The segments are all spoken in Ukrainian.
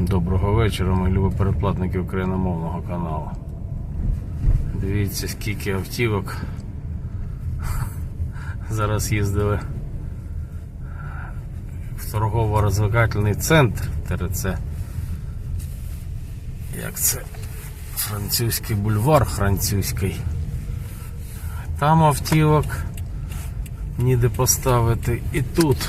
Доброго вечора, мої любі передплатники україномовного каналу. Дивіться, скільки автівок. Зараз їздили в торгово-розвлекательний центр ТРЦ. Як це? Французький бульвар французький. Там автівок ніде поставити. І тут.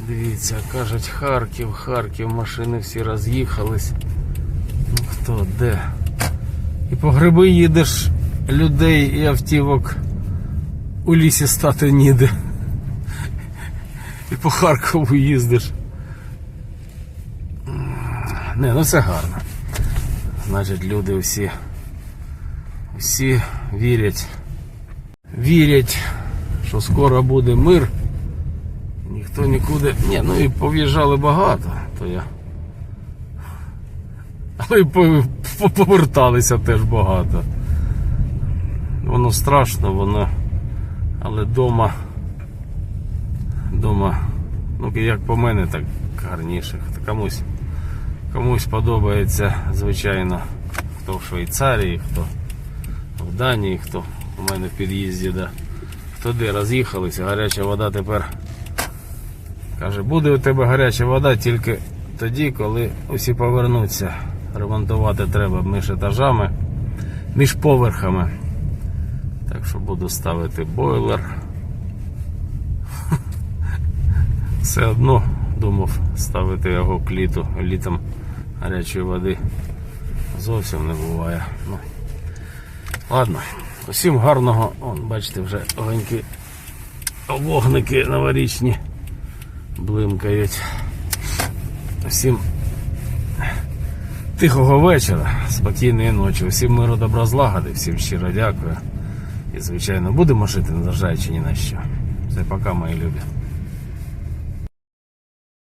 Дивіться, кажуть Харків, Харків, машини всі роз'їхались. Ну хто, де? І по гриби їдеш, людей і автівок у лісі стати ніде. І по Харкову їздиш. Не, ну це гарно. Значить, люди всі, всі вірять, вірять, що скоро буде мир. Ніхто нікуди. Ні, ну і пов'їжджали багато, то я. Але по- поверталися теж багато. Воно страшно, воно. Але дома. Дома, ну як по мене, так гарніше. Комусь, комусь подобається, звичайно, хто в Швейцарії, хто в Данії, хто у мене в під'їзді, да. хто де роз'їхалися, гаряча вода тепер. Каже, буде у тебе гаряча вода тільки тоді, коли усі повернуться. Ремонтувати треба між етажами, між поверхами. Так що буду ставити бойлер. Все одно думав ставити його к літу, літом гарячої води зовсім не буває. Ну, ладно, усім гарного, он, бачите, вже огоньки, вогники новорічні блимкають. Всім тихого вечора, спокійної ночі, усім миру добра злагоди, всім щиро дякую. І звичайно будемо жити, незважаючи ні на що. Все, пока, мої любі.